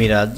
মিরাজ,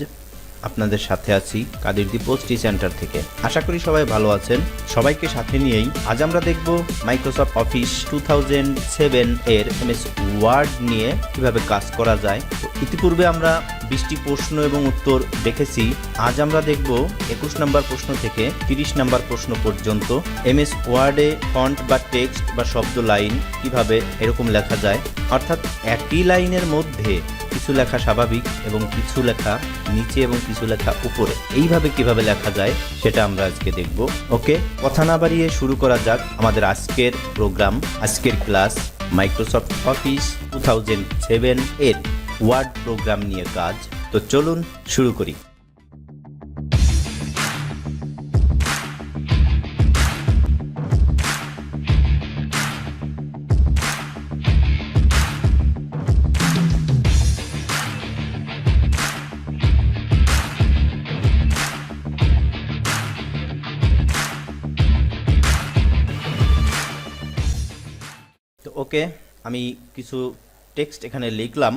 আপনাদের সাথে আছি কাদিরদি পোস্টি সেন্টার থেকে। আশা করি সবাই ভালো আছেন। সবাইকে সাথে নিয়েই আজ আমরা দেখব Microsoft office two thousand seven এর এমএস ওয়ার্ড নিয়ে কীভাবে কাজ করা যায়। ইতিপূর্বে আমরা বিশটি প্রশ্ন এবং উত্তর দেখেছি। আজ আমরা দেখব একুশ নম্বর প্রশ্ন থেকে তিরিশ নম্বর প্রশ্ন পর্যন্ত এমএস ওয়ার্ডে ফন্ট বা টেক্সট বা শব্দ লাইন কীভাবে এরকম লেখা যায়। অর্থাৎ একই লাইনের মধ্যে কিছু লেখা স্বাভাবিক এবং কিছু লেখা নিচে এবং কিছু লেখা উপরে। এইভাবে কীভাবে লেখা যায় সেটা আমরা আজকে দেখব। ওকে, কথা না বাড়িয়ে শুরু করা যাক আমাদের আজকের প্রোগ্রাম। আজকের class Microsoft office two thousand seven এর ওয়ার্ড প্রোগ্রাম নিয়ে কাজ। তো চলুন শুরু করি। ওকে আমি কিছু টেক্সট এখানে লিখলাম।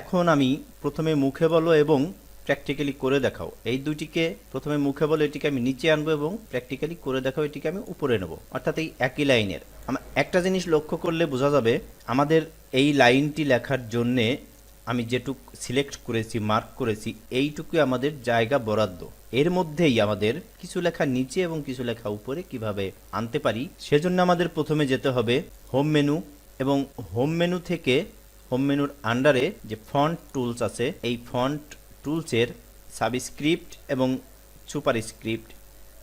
এখন আমি প্রথমে মুখে বলো এবং প্র্যাকটিক্যালি করে দেখাও। এই দুইটিকে প্রথমে মুখে বলো, এটিকে আমি নিচে আনব এবং প্র্যাকটিক্যালি করে দেখাও, এটিকে আমি উপরে নেব। অর্থাৎ এই একই লাইনের। আমার একটা জিনিস লক্ষ্য করলে বোঝা যাবে, আমাদের এই লাইনটি লেখার জন্যে আমি যেটুক সিলেক্ট করেছি মার্ক করেছি, এইটুকুই আমাদের জায়গা বরাদ্দ। এর মধ্যেই আমাদের কিছু লেখা নিচে এবং কিছু লেখা উপরে কীভাবে আনতে পারি, সেজন্য আমাদের প্রথমে যেতে হবে হোম মেনু এবং হোম মেনু থেকে হোম মেনুর আন্ডারে যে ফন্ট টুলস আছে, এই ফন্ট টুলসের সাবস্ক্রিপ্ট এবং সুপার স্ক্রিপ্ট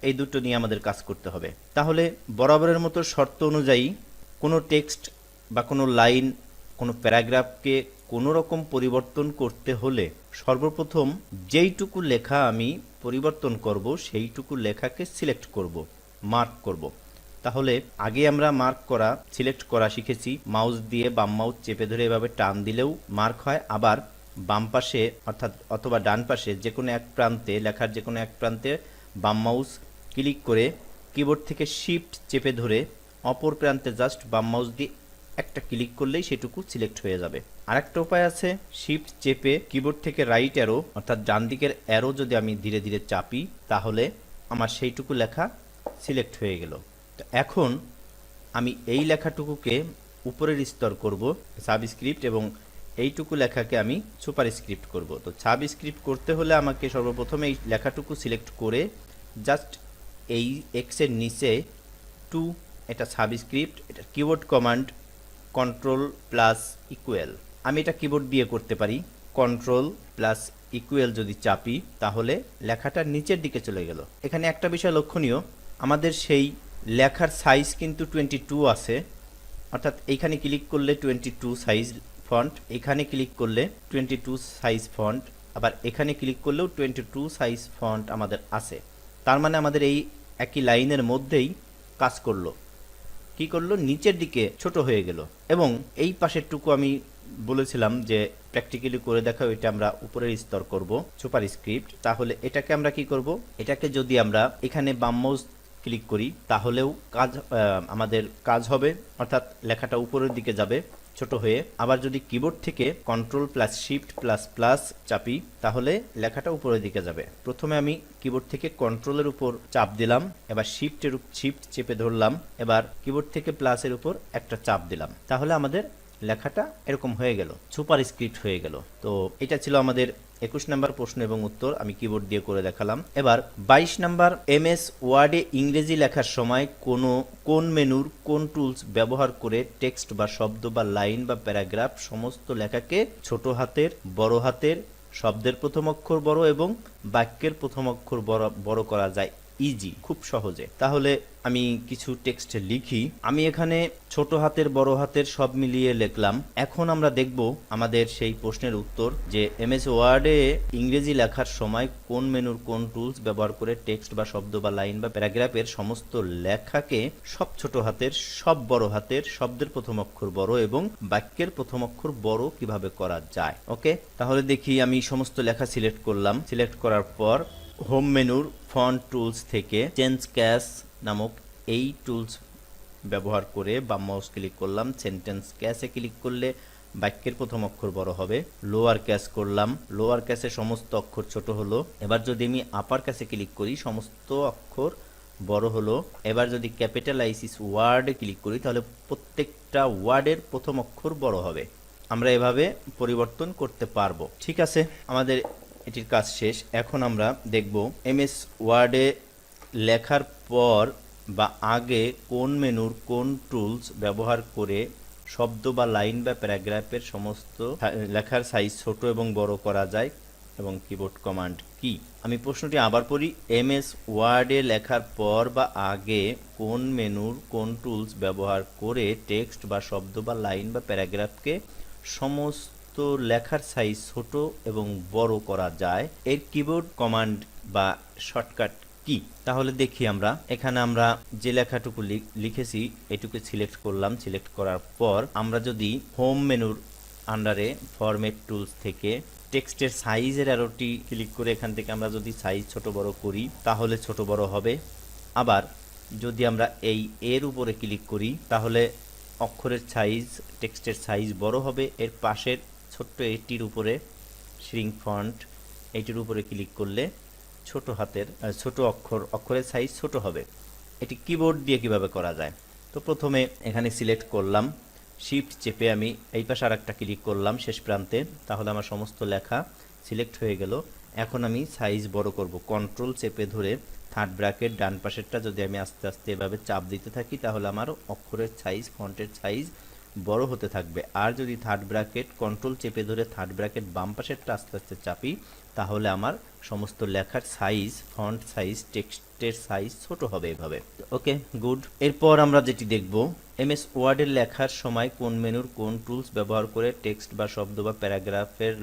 এই দুটো নিয়ে আমাদের কাজ করতে হবে। তাহলে বরাবরের মতো শর্ত অনুযায়ী কোনো টেক্সট বা কোনো লাইন কোনো প্যারাগ্রাফকে কোনো রকম পরিবর্তন করতে হলে সর্বপ্রথম যেইটুকু লেখা আমি পরিবর্তন করব, সেইটুকু লেখাকে সিলেক্ট করব মার্ক করব। তাহলে আগে আমরা মার্ক করা সিলেক্ট করা শিখেছি। মাউস দিয়ে বাম মাউস চেপে ধরে এভাবে টান দিলেও মার্ক হয়। আবার বাম পাশে, অর্থাৎ অথবা ডান পাশে যে কোনো এক প্রান্তে, লেখার যে কোনো এক প্রান্তে বাম মাউস ক্লিক করে কিবোর্ড থেকে শিফট চেপে ধরে অপর প্রান্তে জাস্ট বাম মাউস দিয়ে একটা ক্লিক করলেই সেটুকু সিলেক্ট হয়ে যাবে। আরেকটা উপায় আছে শিফট চেপে কিবোর্ড থেকে রাইট অ্যারো অর্থাৎ ডান দিকের অ্যারো যদি আমি ধীরে ধীরে চাপি, তাহলে আমার সেইটুকু লেখা সিলেক্ট হয়ে গেল। এখন আমি এই লেখাটুকুকে উপরের স্তর করব, সাবস্ক্রিপ্ট, এবং এইটুকু লেখাকে আমি সুপার স্ক্রিপ্ট করব। তো সাবস্ক্রিপ্ট করতে হলে আমাকে সর্বপ্রথমে এই লেখাটুকু সিলেক্ট করে জাস্ট এই এক্সের নিচে টু, এটা সাবস্ক্রিপ্ট, এটা keyboard command, control plus equal. আমি এটা কিবোর্ড দিয়ে করতে পারি। কন্ট্রোল প্লাস ইকুয়াল যদি চাপি, তাহলে লেখাটা নিচের দিকে চলে গেল। এখানে একটা বিষয় লক্ষণীয়। আমাদের সেই লেখার সাইজ কিন্তু টোয়েন্টি টু আছে। অর্থাৎ এইখানে ক্লিক করলে টোয়েন্টি টু সাইজ ফন্ট এখানে ক্লিক করলে টোয়েন্টি টু সাইজ ফন্ট আবার এখানে ক্লিক করলেও টোয়েন্টি টু সাইজ ফন্ট আমাদের আছে। তার মানে আমাদের এই একই লাইনের মধ্যেই কাজ করল। কি করল? নিচের দিকে ছোট হয়ে গেল। এবং এই পাশেরটুকু আমি বলেছিলাম যে প্র্যাকটিক্যালি করে দেখাও, এটা আমরা উপরের স্তর করব সুপার স্ক্রিপ্ট তাহলে এটাকে আমরা কি করব? এটাকে যদি আমরা এখানে বাম মাউস ক্লিক করি, তাহলেও কাজ আমাদের কাজ হবে। অর্থাৎ লেখাটা উপরের দিকে যাবে, ছোট হয়ে। আবার যদি কিবোর্ড থেকে control plus shift plus plus চাপি, তাহলে লেখাটা উপরের দিকে যাবে। প্রথমে আমি কিবোর্ড থেকে কন্ট্রোলের উপর চাপ দিলাম, এবার শিফটের শিফট চেপে ধরলাম, এবার কিবোর্ড থেকে প্লাসের উপর একটা চাপ দিলাম। তাহলে আমাদের লেখাটা এরকম হয়ে গেল, সুপার স্ক্রিপ্ট হয়ে গেল। তো এটা ছিল আমাদের একুশ নাম্বার প্রশ্ন এবং উত্তর, আমি কিবোর্ড দিয়ে করে দেখালাম। এবার বাইশ নাম্বার এম এস ওয়ার্ডে ইংরেজি লেখার সময় কোনো, কোন মেনুর কোন টুলস ব্যবহার করে টেক্সট বা শব্দ বা লাইন বা প্যারাগ্রাফ সমস্ত লেখাকে ছোট হাতের, বড় হাতের, শব্দের প্রথম অক্ষর বড় এবং বাক্যের প্রথম অক্ষর বড় বড় করা যায়। ইজি, খুব সহজে। তাহলে আমি কিছু টেক্সট লিখি। আমি এখানে ছোট হাতের, বড় হাতের সব মিলিয়ে লিখলাম। এখন আমরা দেখব আমাদের সেই প্রশ্নের উত্তর যে এমএস ওয়ার্ডে ইংরেজি লেখার সময় কোন মেনুর কোন টুলস ব্যবহার করে টেক্সট বা শব্দ বা লাইন বা প্যারাগ্রাফের সমস্ত লেখাকে সব ছোট হাতের, সব বড় হাতের শব্দের প্রথম অক্ষর বড় এবং বাক্যের প্রথম অক্ষর বড় কীভাবে করা যায়। ওকে? তাহলে দেখি আমি সমস্ত লেখা সিলেক্ট করলাম। সিলেক্ট করার পর হোম মেনুর ফন্ট টুলস থেকে চেঞ্জ ক্যাশ নামক এই টুলস ব্যবহার করে বাম মাউস ক্লিক করলাম সেন্টেন্স ক্যাশে ক্লিক করলে বাক্যের প্রথম অক্ষর বড় হবে লোয়ার ক্যাশ করলাম লোয়ার ক্যাশে সমস্ত অক্ষর ছোট হলো, এবার যদি আমি আপার ক্যাশে ক্লিক করি, সমস্ত অক্ষর বড় হলো, এবার যদি ক্যাপিটালাইসিস ওয়ার্ডে ক্লিক করি, তাহলে প্রত্যেকটা ওয়ার্ডের প্রথম অক্ষর বড় হবে, আমরা এভাবে পরিবর্তন করতে পারব, ঠিক আছে? আমাদের এটির কাজ শেষ, এখন আমরা দেখব এমএস ওয়ার্ডে লেখার পর বা আগে কোন মেনুর কোন টুলস ব্যবহার করে শব্দ বা লাইন বা প্যারাগ্রাফের সমস্ত লেখার সাইজ ছোট এবং বড় করা যায় এবং কিবোর্ড কমান্ড কি আমি প্রশ্নটি আবার পড়ি এমএস ওয়ার্ডে লেখার পর বা আগে কোন মেনুর কোন টুলস ব্যবহার করে টেক্সট বা শব্দ বা লাইন বা প্যারাগ্রাফকে সমস্ত লেখার সাইজ ছোট এবং বড় করা যায়? এর কিবোর্ড কমান্ড বা শর্টকাট কি? তাহলে দেখি আমরা। এখানে আমরা যে লেখাটুকু লিখ- লিখেছি, এটুকু সিলেক্ট করলাম। সিলেক্ট করার পর আমরা যদি হোম মেনুর আন্ডারে ফরম্যাট টুলস থেকে টেক্সটের সাইজের অ্যারোটি ক্লিক করে এখান থেকে আমরা যদি সাইজ ছোট বড় করি, তাহলে ছোট বড় হবে। আবার যদি আমরা এই এর উপরে ক্লিক করি, তাহলে অক্ষরের সাইজ টেক্সটের সাইজ বড় হবে। এর পাশের ছোট্ট এটির উপরে শ্রিঙ্ক ফন্ট এটির উপরে ক্লিক করলে ছোট হাতের ছোট অক্ষর, অক্ষরের সাইজ ছোট হবে। এটি কিবোর্ড দিয়ে কীভাবে করা যায়? তো প্রথমে এখানে সিলেক্ট করলাম শিফট চেপে আমি এই পাশে আর একটা ক্লিক করলাম শেষ প্রান্তে, তাহলে আমার সমস্ত লেখা সিলেক্ট হয়ে গেল। এখন আমি সাইজ বড় করব কন্ট্রোল চেপে ধরে থার্ড ব্র্যাকেট ডান পাশেরটা যদি আমি আস্তে আস্তে এভাবে চাপ দিতে থাকি, তাহলে আমার অক্ষরের সাইজ ফন্টের সাইজ বড় হতে থাকবে। আর যদি থার্ড ব্র্যাকেট কন্ট্রোল চেপে ধরে থার্ড ব্র্যাকেট বাম পাশেরটা আস্তে আস্তে চাপি তাহলে আমার সমস্ত লেখার সাইজ ফন্ট সাইজ টেক্সটের সাইজ ছোট হবে এভাবে। ওকে গুড এরপর আমরা যেটি দেখব এমএস ওয়ার্ডের লেখার সময় কোন মেনুর কোন টুলস ব্যবহার করে টেক্সট বা শব্দ বা প্যারাগ্রাফের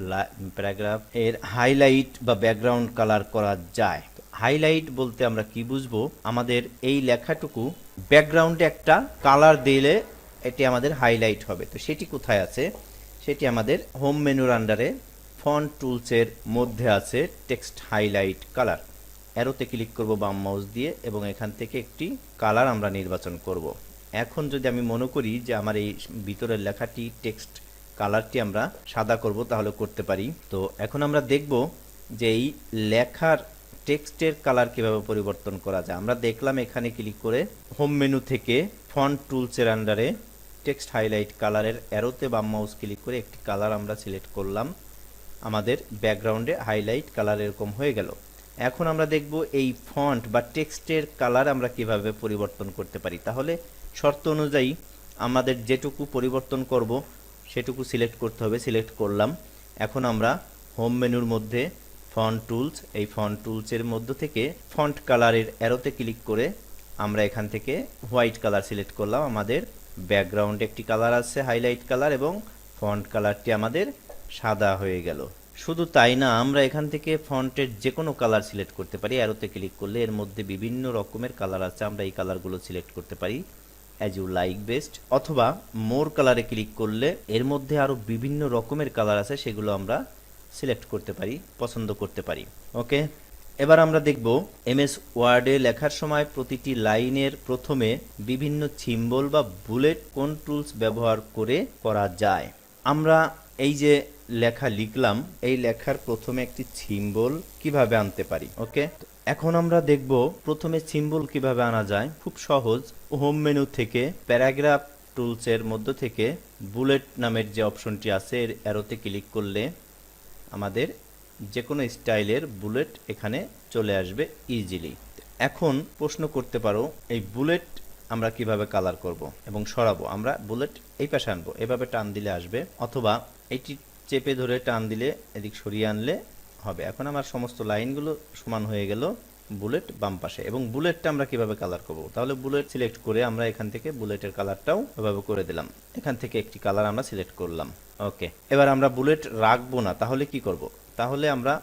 প্যারাগ্রাফ এর হাইলাইট বা ব্যাকগ্রাউন্ড কালার করা যায়। হাইলাইট বলতে আমরা কি বুঝব? আমাদের এই লেখাটুকু ব্যাকগ্রাউন্ডে একটা কালার দিলে এটি আমাদের হাইলাইট হবে। তো সেটি কোথায় আছে? সেটি আমাদের হোম মেনুর আন্ডারে ফন্ট টুলসের মধ্যে আছে টেক্সট হাইলাইট কালার। অ্যারোতে ক্লিক করব বাম মাউস দিয়ে এবং এখান থেকে একটি কালার আমরা নির্বাচন করব। এখন যদি আমি মনে করি যে আমার এই ভিতরের লেখাটি টেক্সট কালারটি আমরা সাদা করব তাহলে করতে পারি। তো এখন আমরা দেখব যে এই লেখার টেক্সটের কালার কীভাবে পরিবর্তন করা যায়। আমরা দেখলাম এখানে ক্লিক করে হোম মেনু থেকে ফন্ট টুলসের আন্ডারে টেক্সট হাইলাইট কালারের অ্যারোতে বাম মাউস ক্লিক করে একটি কালার আমরা সিলেক্ট করলাম। আমাদের ব্যাকগ্রাউন্ডে হাইলাইট কালার এরকম হয়ে গেল। এখন আমরা দেখব এই ফন্ট বা টেক্সটের কালার আমরা কীভাবে পরিবর্তন করতে পারি। তাহলে শর্ত অনুযায়ী আমাদের যেটুকু পরিবর্তন করব, সেটুকু সিলেক্ট করতে হবে সিলেক্ট করলাম। এখন আমরা হোম মেনুর মধ্যে ফন্ট টুলস এই ফন্ট টুলসের মধ্য থেকে ফন্ট কালারের অ্যারোতে ক্লিক করে আমরা এখান থেকে হোয়াইট কালার সিলেক্ট করলাম। আমাদের ব্যাকগ্রাউন্ডে একটি কালার আছে হাইলাইট কালার এবং ফন্ট কালারটি আমাদের সাদা হয়ে গেল। শুধু তাই না, আমরা এখান থেকে ফন্টের যে কোনো কালার সিলেক্ট করতে পারি। অ্যারোতে ক্লিক করলে এর মধ্যে বিভিন্ন রকমের কালার আছে। আমরা এই কালারগুলো সিলেক্ট করতে পারি। অ্যাজ ইউ লাইক বেস্ট অথবা মোর কালারে ক্লিক করলে এর মধ্যে আরও বিভিন্ন রকমের কালার আছে, সেগুলো আমরা সিলেক্ট করতে পারি, পছন্দ করতে পারি। ওকে এবার আমরা দেখব এমএস ওয়ার্ডে লেখার সময় প্রতিটি লাইনের প্রথমে বিভিন্ন সিম্বল বা বুলেট কোন টুলস ব্যবহার করে করা যায়। আমরা এই যে লেখা লিখলাম, এই লেখার প্রথমে একটি সিম্বল কীভাবে আনতে পারি? ওকে এখন আমরা দেখব প্রথমে সিম্বল কীভাবে আনা যায়। খুব সহজ, হোম মেনু থেকে প্যারাগ্রাফ টুলসের মধ্য থেকে বুলেট নামের যে অপশনটি আছে, এর অ্যারোতে ক্লিক করলে আমাদের যে কোনো স্টাইলের বুলেট এখানে চলে আসবে ইজিলি এখন প্রশ্ন করতে পারো, এই বুলেট আমরা কীভাবে কালার করব? এবং সরাবো, আমরা বুলেট এই পাশে আনব। এভাবে টান দিলে আসবে, অথবা এটি চেপে ধরে টান দিলে, এদিক সরিয়ে আনলে হবে। এখন আমার সমস্ত লাইনগুলো সমান হয়ে গেল বুলেট বাম পাশে। এবং বুলেটটা আমরা কীভাবে কালার করব? তাহলে বুলেট সিলেক্ট করে আমরা এখান থেকে বুলেটের কালারটাও এভাবে করে দিলাম। এখান থেকে একটি কালার আমরা সিলেক্ট করলাম। ওকে এবার আমরা বুলেট রাখব না, তাহলে কি করব? তাহলে আমরা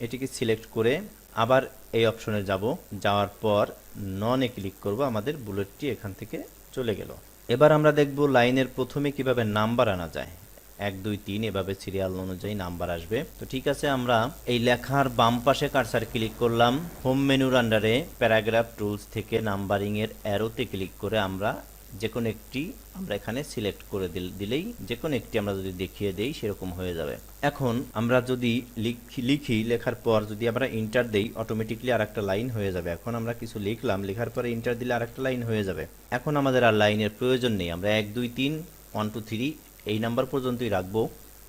এটিকে সিলেক্ট করে আবার এই অপশনে যাব। যাওয়ার পর ননে ক্লিক করব, আমাদের বুলেটটি এখান থেকে চলে গেল। এবার আমরা দেখব লাইনের প্রথমে কীভাবে নাম্বার আনা যায়। এক, দুই, তিন, এভাবে সিরিয়াল অনুযায়ী নাম্বার আসবে। তো ঠিক আছে, আমরা এই লেখার বাম পাশে কারসার ক্লিক করলাম। হোম মেনুর আন্ডারে প্যারাগ্রাফ টুলস থেকে নাম্বারিং এর অ্যারোতে ক্লিক করে আমরা যে কোনো একটি আমরা এখানে সিলেক্ট করে দিল- দিলেই যে কোনো একটি আমরা যদি দেখিয়ে দেই সেরকম হয়ে যাবে। এখন আমরা যদি লিখি লিখি, লেখার পর যদি আমরা ইন্টার দেই অটোমেটিকলি আর একটা লাইন হয়ে যাবে। এখন আমরা কিছু লিখলাম, লেখার পরে ইন্টার দিলে আর একটা লাইন হয়ে যাবে। এখন আমাদের আর লাইনের প্রয়োজন নেই। আমরা এক, দুই, তিন ওয়ান টু থ্রি এই নাম্বার পর্যন্তই রাখব।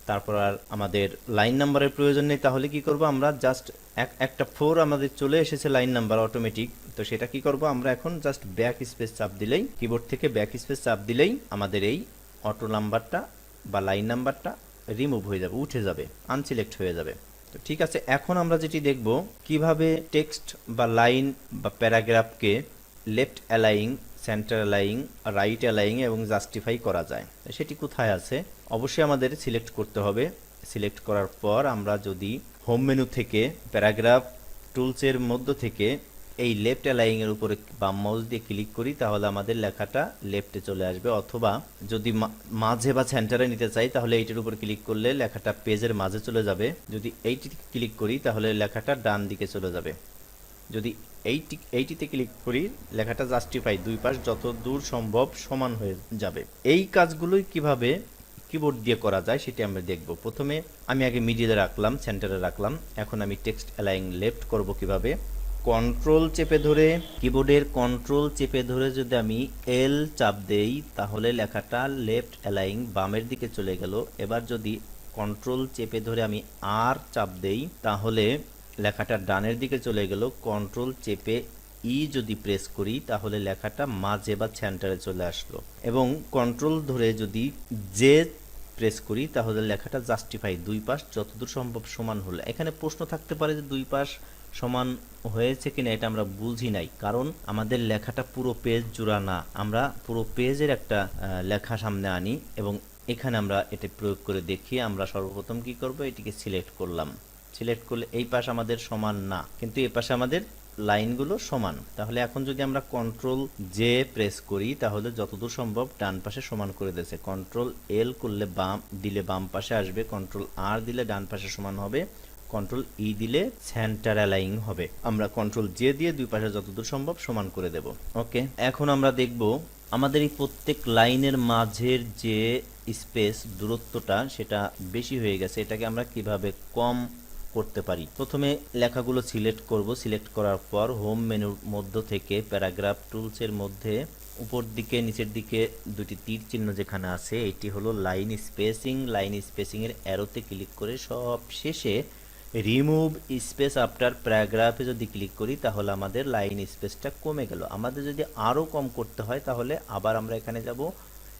তারপর আর আমাদের লাইন নাম্বারের প্রয়োজন নেই, তাহলে কি করব আমরা? জাস্ট এক একটা ফোর আমাদের চলে এসেছে লাইন নাম্বার অটোমেটিক তো সেটা কি করব? আমরা এখন জাস্ট ব্যাক স্পেস চাপ দিলেই কিবোর্ড থেকে ব্যাক স্পেস চাপ দিলেই আমাদের এই অটো নাম্বারটা বা লাইন নাম্বারটা রিমুভ হয়ে যাবে, উঠে যাবে আনসিলেক্ট হয়ে যাবে। তো ঠিক আছে, এখন আমরা যেটি দেখব, কীভাবে টেক্সট বা লাইন বা প্যারাগ্রাফকে left align centre align right align এবং জাস্টিফাই করা যায়। সেটি কোথায় আছে? অবশ্যই আমাদের সিলেক্ট করতে হবে। সিলেক্ট করার পর আমরা যদি হোম মেনু থেকে প্যারাগ্রাফ টুলসের মধ্য থেকে এই লেফট অ্যালাইং এর উপরে বাম মাউস দিয়ে ক্লিক করি, তাহলে আমাদের লেখাটা লেফটে চলে আসবে। অথবা যদি মাঝে বা সেন্টারে নিতে চাই, তাহলে এইটির উপর ক্লিক করলে লেখাটা পেজের মাঝে চলে যাবে। যদি এইটি ক্লিক করি, তাহলে লেখাটা ডান দিকে চলে যাবে। যদি এইটি এইটিতে ক্লিক করি, লেখাটা জাস্টিফাই দুই পাশ যত দূর সম্ভব সমান হয়ে যাবে। এই কাজগুলোই কীভাবে কিবোর্ড দিয়ে করা যায় সেটি আমরা দেখব। প্রথমে আমি আগে মিডিলে রাখলাম সেন্টারে রাখলাম। এখন আমি টেক্সট অ্যালাইন লেফট করব কীভাবে? কন্ট্রোল চেপে ধরে কিবোর্ডের কন্ট্রোল চেপে ধরে যদি আমি এল চাপ দেই, তাহলে লেখাটা লেফট অ্যালাইং বামের দিকে চলে গেল। এবার যদি কন্ট্রোল চেপে ধরে আমি আর চাপ দেই, তাহলে লেখাটা ডানের দিকে চলে গেল কন্ট্রোল চেপে ই যদি প্রেস করি, তাহলে লেখাটা মাঝে বা সেন্টারে চলে আসলো। এবং কন্ট্রোল ধরে যদি জে প্রেস করি, তাহলে লেখাটা জাস্টিফাই দুই পাশ যতদূর সম্ভব সমান হলো। এখানে প্রশ্ন থাকতে পারে যে দুই পাশ সমান হয়েছে কিনা, এটা আমরা বুঝি নাই। কারণ আমাদের লেখাটা পুরো পেজ জুড়া না। আমরা পুরো পেজের একটা লেখা সামনে আনি এবং এখানে আমরা এটা প্রয়োগ করে দেখি, আমরা সর্বপ্রথম কি করব? এটিকে সিলেক্ট করলাম। সিলেক্ট করলে এই পাশ আমাদের সমান না, কিন্তু এই পাশে আমাদের লাইনগুলো সমান। তাহলে এখন যদি আমরা কন্ট্রোল জে প্রেস করি, তাহলে যতদূর সম্ভব ডান পাশে সমান করে দিয়েছে। কন্ট্রোল এল করলে বাম, দিলে বাম পাশে আসবে কন্ট্রোল আর দিলে ডান পাশে সমান হবে কন্ট্রোল ই দিলে সেন্টার অ্যালাইং হবে। আমরা কন্ট্রোল জে দিয়ে দুই পাশে যতদূর সম্ভব সমান করে দেব। ওকে, এখন আমরা দেখব আমাদের এই প্রত্যেক লাইনের মাঝের যে স্পেস দূরত্বটা, সেটা বেশি হয়ে গেছে। এটাকে আমরা কীভাবে কম করতে পারি। প্রথমে লেখাগুলো সিলেক্ট করব। সিলেক্ট করার পর হোম মেনুর মধ্য থেকে প্যারাগ্রাফ টুলসের মধ্যে উপর দিকে, নিচের দিকে দুটি তীর চিহ্ন যেখানে আছে, এটি হলো লাইন স্পেসিং। লাইন স্পেসিং এর অ্যারোতে ক্লিক করে সব শেষে রিমুভ স্পেস আফটার প্যারাগ্রাফে যদি ক্লিক করি, তাহলে আমাদের লাইন স্পেসটা কমে গেল। আমাদের যদি আরও কম করতে হয়, তাহলে আবার আমরা এখানে যাব।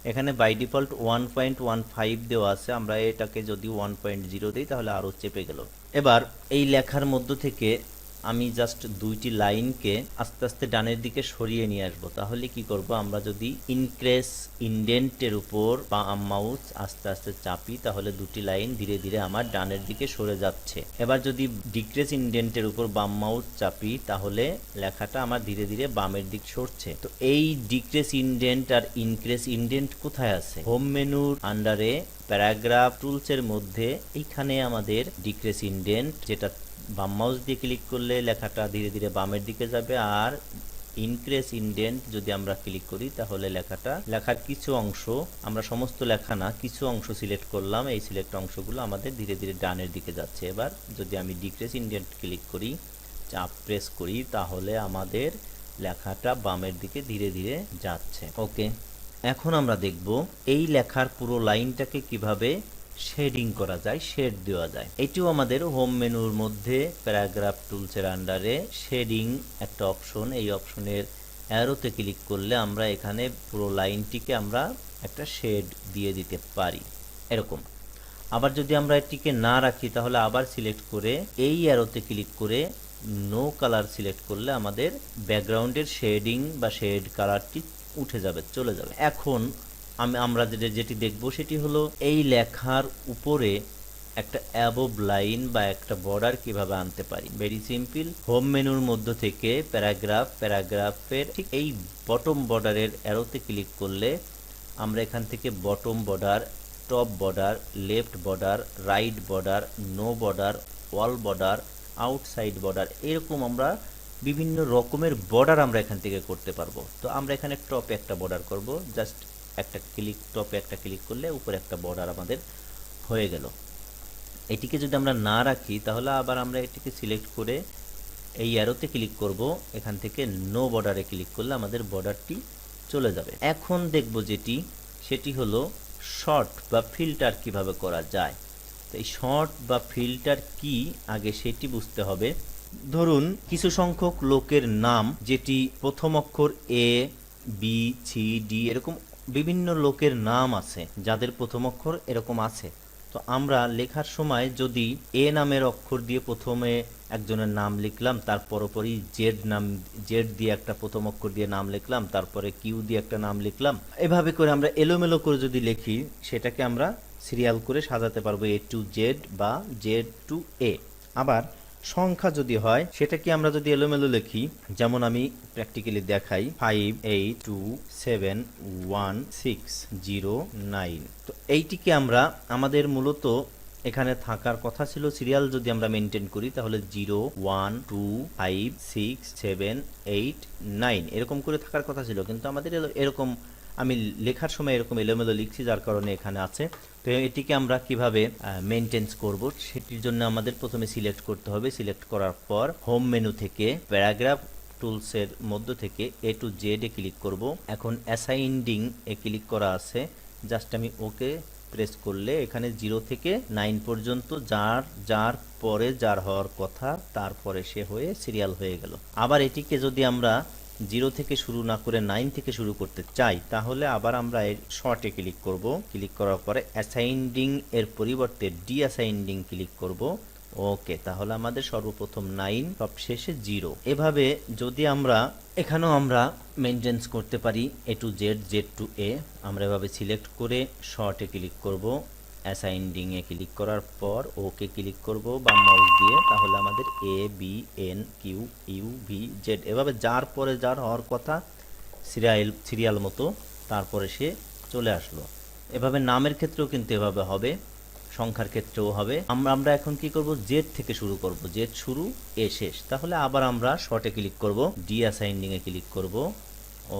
এখানে by default one point one five দেওয়া আছে, আমরা এটাকে যদি ওয়ান পয়েন্ট জিরো দিই তাহলে আরও চেপে গেল। এবার এই লেখার মধ্য থেকে আমি জাস্ট দুইটি লাইনকে আস্তে আস্তে ডানের দিকে সরিয়ে নিয়ে আসব। তাহলে কি করব? আমরা যদি ইনক্রেস ইন্ডেন্টের উপর বাম মাউস আস্তে আস্তে চাপি, তাহলে দুটি লাইন ধীরে ধীরে আমার ডানের দিকে সরে যাচ্ছে। এবার যদি ডিক্রেস ইন্ডেন্টের উপর বাম মাউস চাপি, তাহলে লেখাটা আমার ধীরে ধীরে বামের দিক সরছে। তো এই ডিক্রেস ইন্ডেন্ট আর ইনক্রেস ইন্ডেন্ট কোথায় আছে? হোম মেনুর আন্ডারে প্যারাগ্রাফ টুলসের মধ্যে এইখানে আমাদের ডিক্রেস ইন্ডেন্ট যেটা বাম মাউস দিয়ে ক্লিক করলে লেখাটা ধীরে ধীরে বামের দিকে যাবে। আর ইনক্রেস ইন্ডেন্ট যদি আমরা ক্লিক করি, তাহলে লেখাটা, লেখার কিছু অংশ, আমরা সমস্ত লেখা না, কিছু অংশ সিলেক্ট করলাম। এই সিলেক্ট অংশগুলো আমাদের ধীরে ধীরে ডানের দিকে যাচ্ছে। এবার যদি আমি ডিক্রেস ইন্ডেন্ট ক্লিক করি, চাপ প্রেস করি, তাহলে আমাদের লেখাটা বামের দিকে ধীরে ধীরে যাচ্ছে। ওকে এখন আমরা দেখব এই লেখার পুরো লাইনটাকে কীভাবে শেডিং করা যায়, শেড দেওয়া যায়। এটিও আমাদের হোম মেনুর মধ্যে প্যারাগ্রাফ টুলসের আন্ডারে শেডিং একটা অপশন। এই অপশনের অ্যারোতে ক্লিক করলে আমরা এখানে পুরো লাইনটিকে আমরা একটা শেড দিয়ে দিতে পারি। এরকম। আবার যদি আমরা এটিকে না রাখি, তাহলে আবার সিলেক্ট করে এই অ্যারোতে ক্লিক করে নো কালার সিলেক্ট করলে আমাদের ব্যাকগ্রাউন্ডের শেডিং বা শেড কালারটি উঠে যাবে, চলে যাবে। এখন আমি, আমরা যেটা, যেটি দেখব সেটি হলো এই লেখার উপরে একটা অ্যাবভ লাইন বা একটা বর্ডার কীভাবে আনতে পারি। ভেরি সিম্পল হোম মেনুর মধ্য থেকে প্যারাগ্রাফ প্যারাগ্রাফের ঠিক এই বটম বর্ডারের অ্যারোতে ক্লিক করলে আমরা এখান থেকে bottom border top border left border right border no border all border outside border এরকম আমরা বিভিন্ন রকমের বর্ডার আমরা এখান থেকে করতে পারব। তো আমরা এখানে টপে একটা বর্ডার করব। জাস্ট একটা ক্লিক টপে একটা ক্লিক করলে উপরে একটা বর্ডার আমাদের হয়ে গেল। এটিকে যদি আমরা না রাখি, তাহলে আবার আমরা এটিকে সিলেক্ট করে এই অ্যারোতে ক্লিক করব। এখান থেকে নো বর্ডারে ক্লিক করলে আমাদের বর্ডারটি চলে যাবে। এখন দেখব যেটি, সেটি হলো শর্ট বা ফিল্টার কীভাবে করা যায়। তো এই শর্ট বা ফিল্টার কি, আগে সেটি বুঝতে হবে। ধরুন, কিছু সংখ্যক লোকের নাম, যেটি প্রথম অক্ষর এ বি সি ডি এরকম বিভিন্ন লোকের নাম আছে, যাদের প্রথম অক্ষর এরকম আছে। তো আমরা লেখার সময় যদি এ নামের অক্ষর দিয়ে প্রথমে একজনের নাম লিখলাম তার পরপরই জেড নাম, জেড দিয়ে একটা প্রথম অক্ষর দিয়ে নাম লিখলাম, তারপরে কিউ দিয়ে একটা নাম লিখলাম। এভাবে করে আমরা এলোমেলো করে যদি লিখি, সেটাকে আমরা সিরিয়াল করে সাজাতে পারব, এ টু জেড বা জেড টু এ। আবার সংখ্যা যদি হয়, সেটা কি আমরা যদি এলোমেলো লিখি? যেমন আমি প্র্যাকটিক্যালি দেখাই five eight two seven one six zero nine তো এইটিকে আমরা, আমাদের মূলত এখানে থাকার কথা ছিল সিরিয়াল যদি আমরা মেনটেন করি, তাহলে zero one two five six seven eight nine এরকম করে থাকার কথা ছিল, কিন্তু আমাদের এরকম, আমি লেখার সময় এরকম এলোমেলো লিখছি, যার কারণে এখানে আছে। তো এটিকে আমরা কীভাবে মেনটেন্স করব সেটির জন্য আমাদের প্রথমে সিলেক্ট করতে হবে। সিলেক্ট করার পর হোম মেনু থেকে প্যারাগ্রাফ টুলসের মধ্য থেকে A to Z A click করব। এখন অ্যাসাইন্ডিং এ ক্লিক করা আছে। জাস্ট আমি ওকে প্রেস করলে এখানে জিরো থেকে নাইন পর্যন্ত যার যার পরে যার হওয়ার কথা, তারপরে সে হয়ে সিরিয়াল হয়ে গেল। আবার এটিকে যদি আমরা জিরো থেকে শুরু না করে নাইন থেকে শুরু করতে চাই, তাহলে আবার আমরা এর শর্টে ক্লিক করব। ক্লিক করার পরে অ্যাসাইন্ডিং এর পরিবর্তে ডি অ্যাসাইন্ডিং ক্লিক করব। ওকে, তাহলে আমাদের সর্বপ্রথম নাইন, সব শেষে জিরো। এভাবে যদি আমরা, এখানেও আমরা মেনটেন্স করতে পারি, A to Z Z to A, আমরা এভাবে সিলেক্ট করে শর্টে ক্লিক করব। অ্যাসাইন্ডিং এ ক্লিক করার পর ওকে ক্লিক করব বা মাউস দিয়ে, তাহলে আমাদের A B N Q U V Z এভাবে যার পরে যার হওয়ার কথা সিরিয়াল সিরিয়াল মতো তারপরে সে চলে আসলো। এভাবে নামের ক্ষেত্রেও কিন্তু এভাবে হবে, সংখ্যার ক্ষেত্রেও হবে। আমরা আমরা এখন কি করব? জেড থেকে শুরু করব। জেড শুরু এ শেষ। তাহলে আবার আমরা শর্টে ক্লিক করব ডি অ্যাসাইন্ডিং এ ক্লিক করব।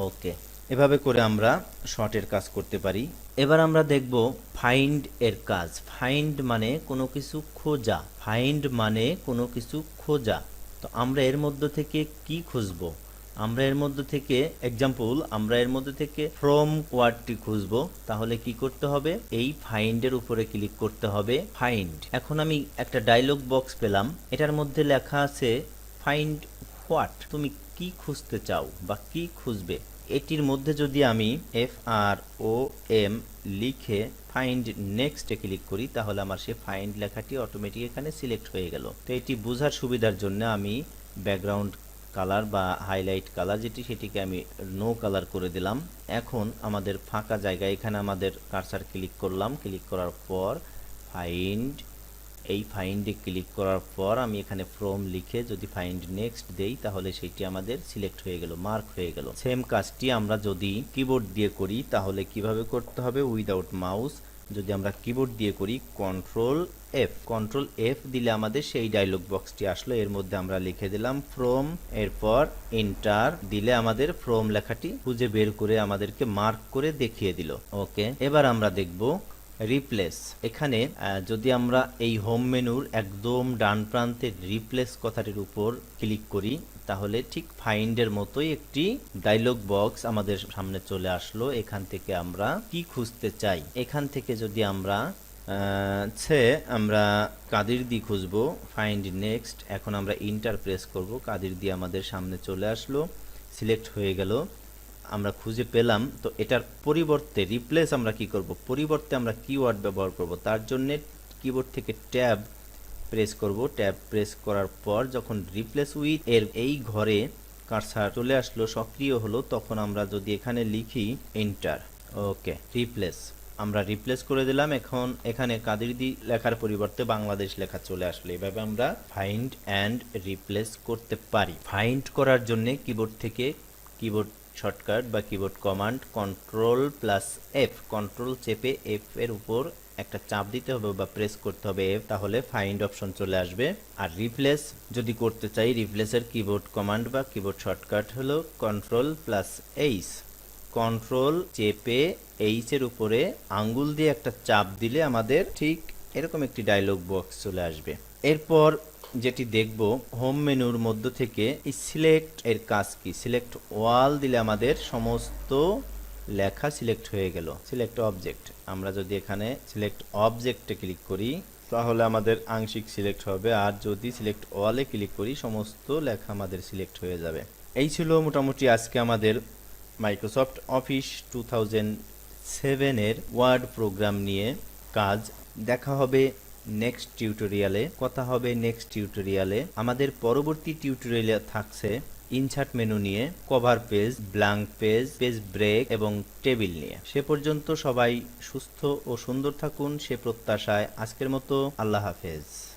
ওকে এভাবে করে আমরা শর্টের কাজ করতে পারি। এবার আমরা দেখব ফাইন্ড এর কাজ। ফাইন্ড মানে কোনো কিছু খোঁজা। ফাইন্ড মানে কোনো কিছু খোঁজা। তো আমরা এর মধ্য থেকে কি খুঁজবো? আমরা এর মধ্যে থেকে এক্সাম্পল আমরা এর মধ্যে থেকে ফ্রম ওয়ার্ডটি খুঁজবো। তাহলে কি করতে হবে? এই ফাইন্ডের উপরে ক্লিক করতে হবে ফাইন্ড এখন আমি একটা ডায়লগ বক্স পেলাম। এটার মধ্যে লেখা আছে ফাইন্ড হোয়াট তুমি কি খুঁজতে চাও বা কি খুঁজবে? এটির মধ্যে যদি আমি এফ আর ও এম লিখে ফাইন্ড নেক্সটে ক্লিক করি, তাহলে আমার সে ফাইন্ড লেখাটি অটোমেটিক এখানে সিলেক্ট হয়ে গেল। তো এটি বোঝার সুবিধার জন্য আমি ব্যাকগ্রাউন্ড কালার বা হাইলাইট কালার যেটি সেটিকে আমি নো কালার করে দিলাম। এখন আমাদের ফাঁকা জায়গায় এখানে আমাদের কারসার ক্লিক করলাম। ক্লিক করার পর ফাইন্ড এই ফাইন্ডে ক্লিক করার পর আমি এখানে ফ্রম লিখে যদি ফাইন্ড নেক্সট দেই, তাহলে সেটি আমাদের সিলেক্ট হয়ে গেল মার্ক হয়ে গেল। সেম কাজটি আমরা যদি কিবোর্ড দিয়ে করি, তাহলে কীভাবে করতে হবে? উইদাউট মাউস যদি আমরা কিবোর্ড দিয়ে করি কন্ট্রোল এফ কন্ট্রোল এফ দিলে আমাদের সেই ডায়লগ বক্সটি আসলো, এর মধ্যে আমরা লিখে দিলাম ফ্রম এরপর এন্টার দিলে আমাদের ফ্রম লেখাটি খুঁজে বের করে আমাদেরকে মার্ক করে দেখিয়ে দিল। ওকে এবার আমরা দেখব রিপ্লেস এখানে যদি আমরা এই হোম মেনুর একদম ডান প্রান্তে রিপ্লেস কথাটির উপর ক্লিক করি, তাহলে ঠিক ফাইন্ডের মতোই একটি ডায়লগ বক্স আমাদের সামনে চলে আসলো। এখান থেকে আমরা কি খুঁজতে চাই? এখান থেকে যদি আমরা ছে, আমরা কাদির দি খুঁজবো ফাইন্ড নেক্সট এখন আমরা ইন্টার প্রেস করব, কাদির দি আমাদের সামনে চলে আসলো সিলেক্ট হয়ে গেল। আমরা খুঁজে পেলাম, তো এটার পরিবর্তে রিপ্লেস আমরা কি করব? পরিবর্তে আমরা কিওয়ার্ড ব্যবহার করব। তার জন্য কিবোর্ড থেকে ট্যাব প্রেস করব। ট্যাব প্রেস করার পর যখন রিপ্লেস উইথ এর এই ঘরে কারসার চলে আসলো, সক্রিয় হলো, তখন আমরা যদি এখানে লিখি এন্টার ওকে রিপ্লেস আমরা রিপ্লেস করে দিলাম, এখন এখানে কাদিরদি লেখার পরিবর্তে বাংলাদেশ লেখা চলে আসলো। এভাবে আমরা ফাইন্ড অ্যান্ড রিপ্লেস করতে পারি। ফাইন্ড করার জন্য কিবোর্ড থেকে কিবোর্ড শর্টকাট বা keyboard command control plus F control চেপে এফ এর উপর একটা চাপ দিতে হবে বা প্রেস করতে হবে F, তাহলে ফাইন্ড অপশন চলে আসবে। আর রিপ্লেস যদি করতে চাই রিপ্লেসের কিবোর্ড কমান্ড বা কিবোর্ড শর্টকাট হলো কন্ট্রোল প্লাস এইচ কন্ট্রোল চেপে এইচ এর উপরে আঙ্গুল দিয়ে একটা চাপ দিলে আমাদের ঠিক এরকম একটি ডায়লগ বক্স চলে আসবে। এরপর যেটি দেখব, হোম মেনুর মধ্য থেকে সিলেক্ট এর কাজ কি? সিলেক্ট ওয়াল দিলে আমাদের সমস্ত লেখা সিলেক্ট হয়ে গেল। সিলেক্ট অবজেক্ট আমরা যদি এখানে সিলেক্ট অবজেক্টে ক্লিক করি, তাহলে আমাদের আংশিক সিলেক্ট হবে। আর যদি সিলেক্ট ওয়ালে ক্লিক করি, সমস্ত লেখা আমাদের সিলেক্ট হয়ে যাবে। এই ছিল মোটামুটি আজকে আমাদের মাইক্রোসফট অফিস টু থাউজেন্ড সেভেনের ওয়ার্ড প্রোগ্রাম নিয়ে কাজ। দেখা হবে নেক্সট টিউটোরিয়ালে কথা হবে নেক্সট টিউটোরিয়ালে আমাদের পরবর্তী টিউটোরিয়ালে থাকছে ইনসার্ট মেনু নিয়ে cover page blank page page break এবং টেবিল নিয়ে। সে পর্যন্ত সবাই সুস্থ ও সুন্দর থাকুন, সে প্রত্যাশায় আজকের মতো, আল্লাহ হাফেজ।